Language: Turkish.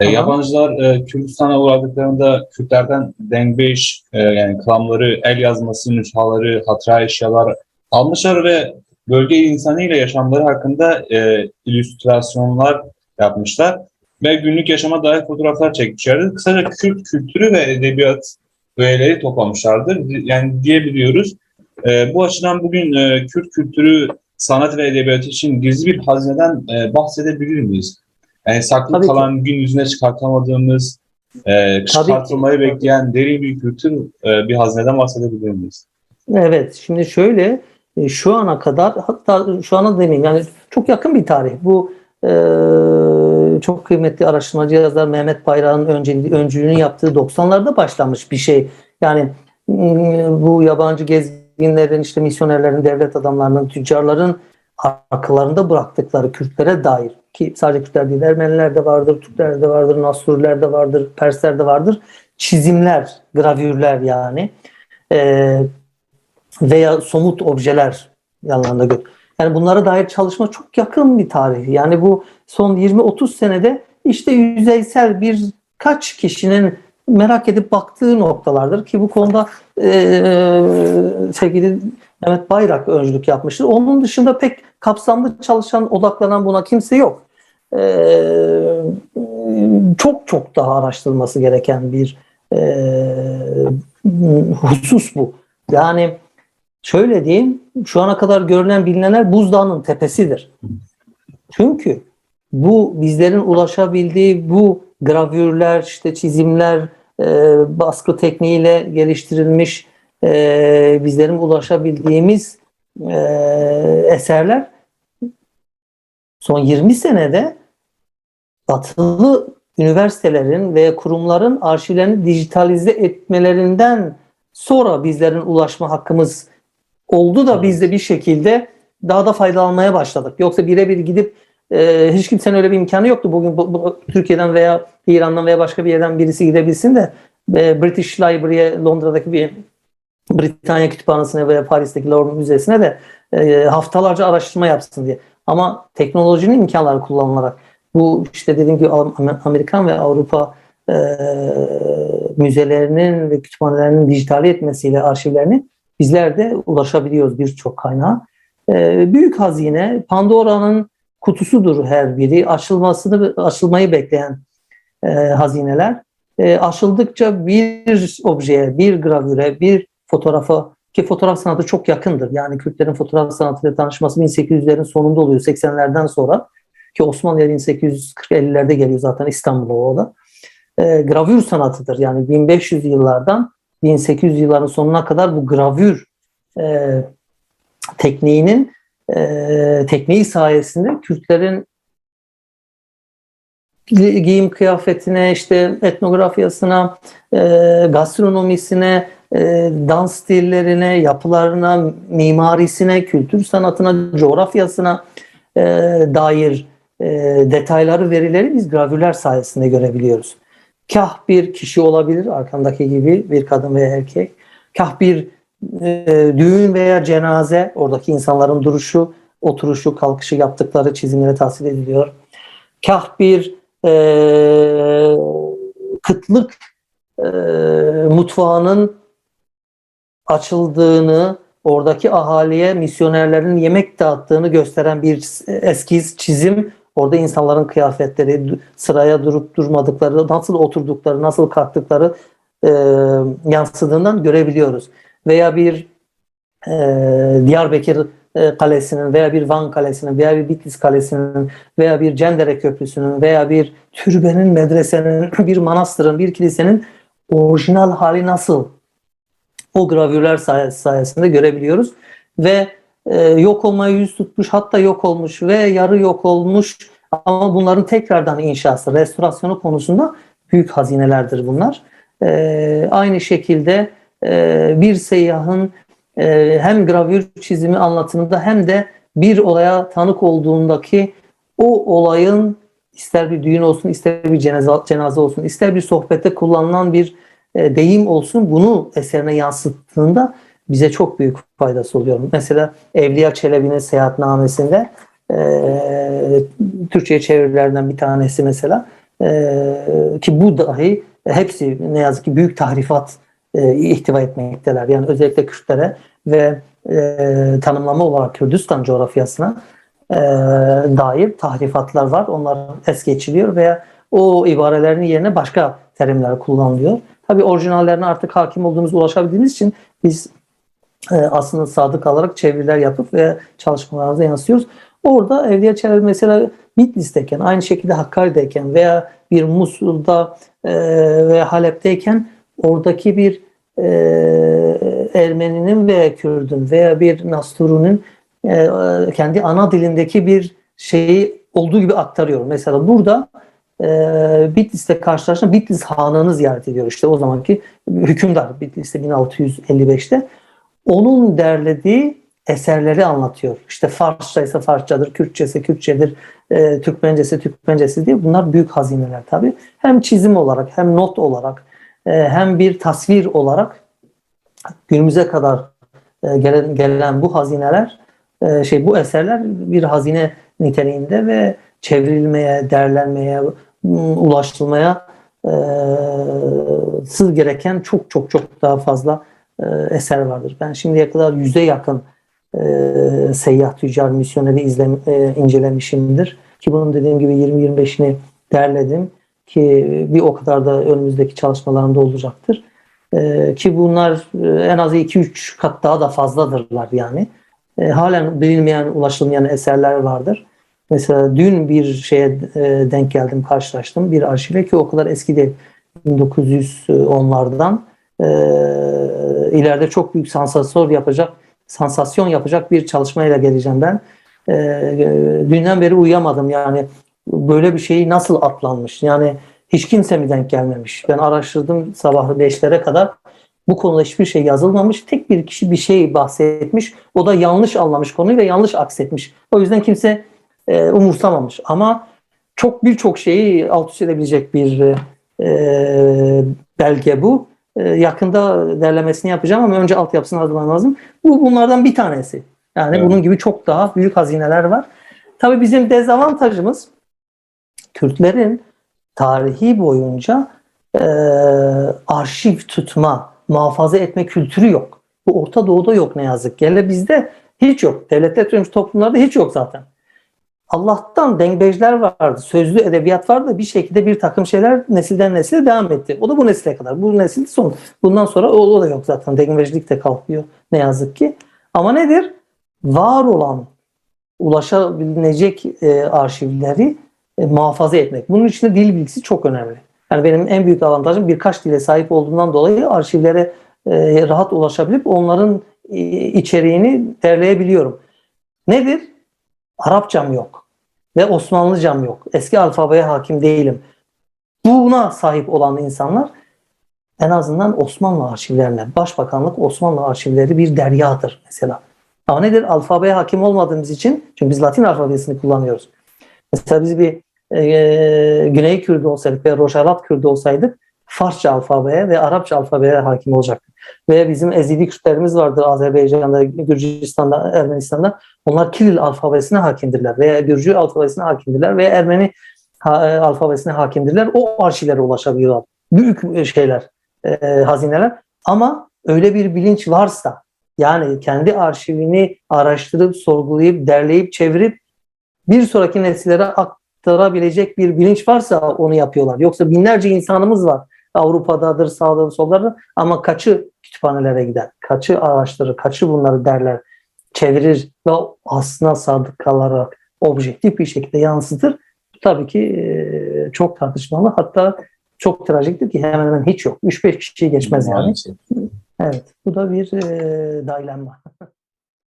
E, yabancılar e, Kürdistan'a uğradıklarında Kürtlerden dengbeş e, yani klamları, el yazması, nüshaları, hatıra eşyalar almışlar ve bölge insanıyla yaşamları hakkında e, illüstrasyonlar yapmışlar ve günlük yaşama dair fotoğraflar çekmişlerdi. Kısaca Kürt kültürü ve edebiyat öğeleri toplamışlardır. Yani diyebiliyoruz. E, bu açıdan bugün e, Kürt kültürü, sanat ve edebiyatı için gizli bir hazineden e, bahsedebilir miyiz? Yani saklı Tabii ki. kalan, gün yüzüne çıkartamadığımız, e, ki. çıkartılmayı bekleyen derin bir kültür, e, bir hazineden bahsedebilir miyiz? Evet, şimdi şöyle e, şu ana kadar hatta şu ana demeyeyim yani çok yakın bir tarih. Bu e, çok kıymetli araştırmacı yazar Mehmet önceliği, öncülüğünü yaptığı 90'larda başlamış bir şey. Yani mm, bu yabancı gezginlerin, işte misyonerlerin, devlet adamlarının, tüccarların arkalarında bıraktıkları Kürtlere dair ki sadece Kürtler değil Ermeniler de vardır, Türkler de vardır, Nasuriler de vardır, Persler de vardır. Çizimler, gravürler yani. Eee veya somut objeler yanlarında gör. Yani bunlara dair çalışma çok yakın bir tarih. Yani bu son 20-30 senede işte yüzeysel birkaç kişinin merak edip baktığı noktalardır ki bu konuda eee sevgili Mehmet Bayrak öncülük yapmıştır. Onun dışında pek kapsamlı çalışan, odaklanan buna kimse yok. Eee, çok çok daha araştırılması gereken bir eee, husus bu. Yani şöyle diyeyim, şu ana kadar görülen bilinenler buzdağının tepesidir. Çünkü bu bizlerin ulaşabildiği bu gravürler, işte çizimler, e, baskı tekniğiyle geliştirilmiş e, bizlerin ulaşabildiğimiz e, eserler son 20 senede batılı üniversitelerin ve kurumların arşivlerini dijitalize etmelerinden sonra bizlerin ulaşma hakkımız oldu da biz de bir şekilde daha da faydalanmaya başladık. Yoksa birebir gidip e, hiç kimsenin öyle bir imkanı yoktu. Bugün bu, bu- Türkiye'den veya İran'dan veya başka bir yerden birisi gidebilsin de e, British Library'e Londra'daki bir Britanya Kütüphanesi'ne veya Paris'teki Louvre Müzesi'ne de e, haftalarca araştırma yapsın diye. Ama teknolojinin imkanları kullanılarak bu işte dediğim gibi Am- Amerikan ve Avrupa e, müzelerinin ve kütüphanelerinin dijitali etmesiyle arşivlerini bizler de ulaşabiliyoruz birçok kaynağa. E, büyük hazine Pandora'nın kutusudur her biri. Açılmasını açılmayı bekleyen e, hazineler. E, açıldıkça bir objeye, bir gravüre, bir fotoğrafa ki fotoğraf sanatı çok yakındır. Yani Kürtlerin fotoğraf sanatıyla tanışması 1800'lerin sonunda oluyor 80'lerden sonra ki Osmanlı'ya 1840-50'lerde geliyor zaten İstanbul'a o da. E, gravür sanatıdır. Yani 1500 yıllardan 1800 yılların sonuna kadar bu gravür e, tekniğinin e, tekniği sayesinde Kürtlerin gi- giyim kıyafetine, işte etnografyasına, e, gastronomisine, e, dans stillerine, yapılarına, mimarisine, kültür sanatına, coğrafyasına e, dair e, detayları, verileri biz gravürler sayesinde görebiliyoruz. Kah bir kişi olabilir, arkamdaki gibi bir kadın veya erkek. Kah bir e, düğün veya cenaze, oradaki insanların duruşu, oturuşu, kalkışı yaptıkları çizimlere tasvir ediliyor. Kah bir e, kıtlık e, mutfağının açıldığını, oradaki ahaliye misyonerlerin yemek dağıttığını gösteren bir eskiz, çizim. Orada insanların kıyafetleri, sıraya durup durmadıkları, nasıl oturdukları, nasıl kalktıkları e, yansıdığından görebiliyoruz. Veya bir e, Diyarbakır e, Kalesi'nin veya bir Van Kalesi'nin veya bir Bitlis Kalesi'nin veya bir Cendere Köprüsü'nün veya bir türbenin, medresenin, bir manastırın, bir kilisenin orijinal hali nasıl? O gravürler sayes- sayesinde görebiliyoruz. Ve e, yok olmaya yüz tutmuş, hatta yok olmuş ve yarı yok olmuş ama bunların tekrardan inşası, restorasyonu konusunda büyük hazinelerdir bunlar. E, aynı şekilde e, bir seyyahın e, hem gravür çizimi anlatımında hem de bir olaya tanık olduğundaki o olayın ister bir düğün olsun, ister bir cenaze, cenaze olsun, ister bir sohbette kullanılan bir e, deyim olsun bunu eserine yansıttığında bize çok büyük faydası oluyor. Mesela Evliya Çelebi'nin seyahatnamesinde e, Türkçe'ye çevirilerden bir tanesi mesela e, ki bu dahi hepsi ne yazık ki büyük tahrifat e, ihtiva etmekteler. Yani özellikle Kürtlere ve e, tanımlama olarak Kürdistan coğrafyasına e, dair tahrifatlar var. Onlar es geçiliyor veya o ibarelerin yerine başka terimler kullanılıyor. Tabii orijinallerine artık hakim olduğumuz, ulaşabildiğimiz için biz e, aslında sadık kalarak çeviriler yapıp ve çalışmalarımıza yansıyoruz. Orada Evliya Çelebi mesela Bitlis'teyken, aynı şekilde Hakkari'deyken veya bir Musul'da e, ve Halep'teyken oradaki bir e, Ermeninin veya Kürdün veya bir Nasturun'un e, kendi ana dilindeki bir şeyi olduğu gibi aktarıyor. Mesela burada e, Bitlis'te karşılaştığında Bitlis Hanı'nı ziyaret ediyor. İşte o zamanki hükümdar Bitlis'te 1655'te. Onun derlediği eserleri anlatıyor. İşte Farsça ise Farsçadır, Kürtçe ise Kürtçedir, e, Türkmencesi Türkmencesi diye. Bunlar büyük hazineler tabii. Hem çizim olarak hem not olarak e, hem bir tasvir olarak günümüze kadar e, gelen, gelen bu hazineler e, şey bu eserler bir hazine niteliğinde ve çevrilmeye, derlenmeye, ulaştırılmaya e, sız gereken çok çok çok daha fazla e, eser vardır. Ben şimdiye kadar yüze yakın e, seyyah tüccar misyoneri izle, incelemişimdir. Ki bunun dediğim gibi 20-25'ini derledim ki bir o kadar da önümüzdeki çalışmalarımda olacaktır. Ki bunlar en az 2-3 kat daha da fazladırlar yani. E, halen bilinmeyen, ulaşılmayan eserler vardır. Mesela dün bir şeye e, denk geldim, karşılaştım. Bir arşive ki o kadar eski değil. 1910'lardan e, ileride çok büyük sansasyon yapacak sansasyon yapacak bir çalışmayla geleceğim ben. E, dünden beri uyuyamadım yani böyle bir şeyi nasıl atlanmış yani hiç kimse mi denk gelmemiş. Ben araştırdım sabah 5'lere kadar bu konuda hiçbir şey yazılmamış. Tek bir kişi bir şey bahsetmiş. O da yanlış anlamış konuyu ve yanlış aksetmiş. O yüzden kimse e, umursamamış. Ama çok birçok şeyi alt üst edebilecek bir e, belge bu. E, yakında derlemesini yapacağım ama önce altyapısını hazırlamam lazım. Bu bunlardan bir tanesi. Yani Evet. bunun gibi çok daha büyük hazineler var. Tabii bizim dezavantajımız Kürtlerin tarihi boyunca e, arşiv tutma, muhafaza etme kültürü yok. Bu Orta Doğu'da yok ne yazık ki. Hele bizde hiç yok. Devletler türümüş toplumlarda hiç yok zaten. Allah'tan dengbejler vardı, sözlü edebiyat vardı. Bir şekilde bir takım şeyler nesilden nesile devam etti. O da bu nesile kadar. Bu nesil son. Bundan sonra o, o da yok zaten. Dengbejlik de kalkıyor ne yazık ki. Ama nedir? Var olan, ulaşabilecek e, arşivleri e, muhafaza etmek. Bunun için de dil bilgisi çok önemli. Yani benim en büyük avantajım birkaç dile sahip olduğumdan dolayı arşivlere e, rahat ulaşabilip onların e, içeriğini derleyebiliyorum. Nedir? Arapçam yok ve Osmanlıcam yok. Eski alfabeye hakim değilim. Buna sahip olan insanlar en azından Osmanlı arşivlerine, Başbakanlık Osmanlı arşivleri bir deryadır mesela. Ama nedir? Alfabeye hakim olmadığımız için, çünkü biz Latin alfabesini kullanıyoruz. Mesela biz bir e, Güney Kürdü olsaydık veya Rojalat Kürdü olsaydık Farsça alfabeye ve Arapça alfabeye hakim olacaktık. Ve bizim Ezidi Kürtlerimiz vardır Azerbaycan'da, Gürcistan'da, Ermenistan'da. Onlar Kiril alfabesine hakimdirler veya Gürcü alfabesine hakimdirler veya Ermeni e, alfabesine hakimdirler. O arşivlere ulaşabiliyorlar. Büyük şeyler, e, hazineler. Ama öyle bir bilinç varsa yani kendi arşivini araştırıp, sorgulayıp, derleyip, çevirip bir sonraki nesillere aktarabilecek bir bilinç varsa onu yapıyorlar. Yoksa binlerce insanımız var. Avrupa'dadır, sağdadır, soldadır ama kaçı kütüphanelere gider, kaçı araştırır, kaçı bunları derler, çevirir ve aslına sadık kalarak objektif bir şekilde yansıtır. Tabii ki e, çok tartışmalı hatta çok trajiktir ki hemen hemen hiç yok. 3-5 kişiyi geçmez yani. Evet bu da bir e, dilemma.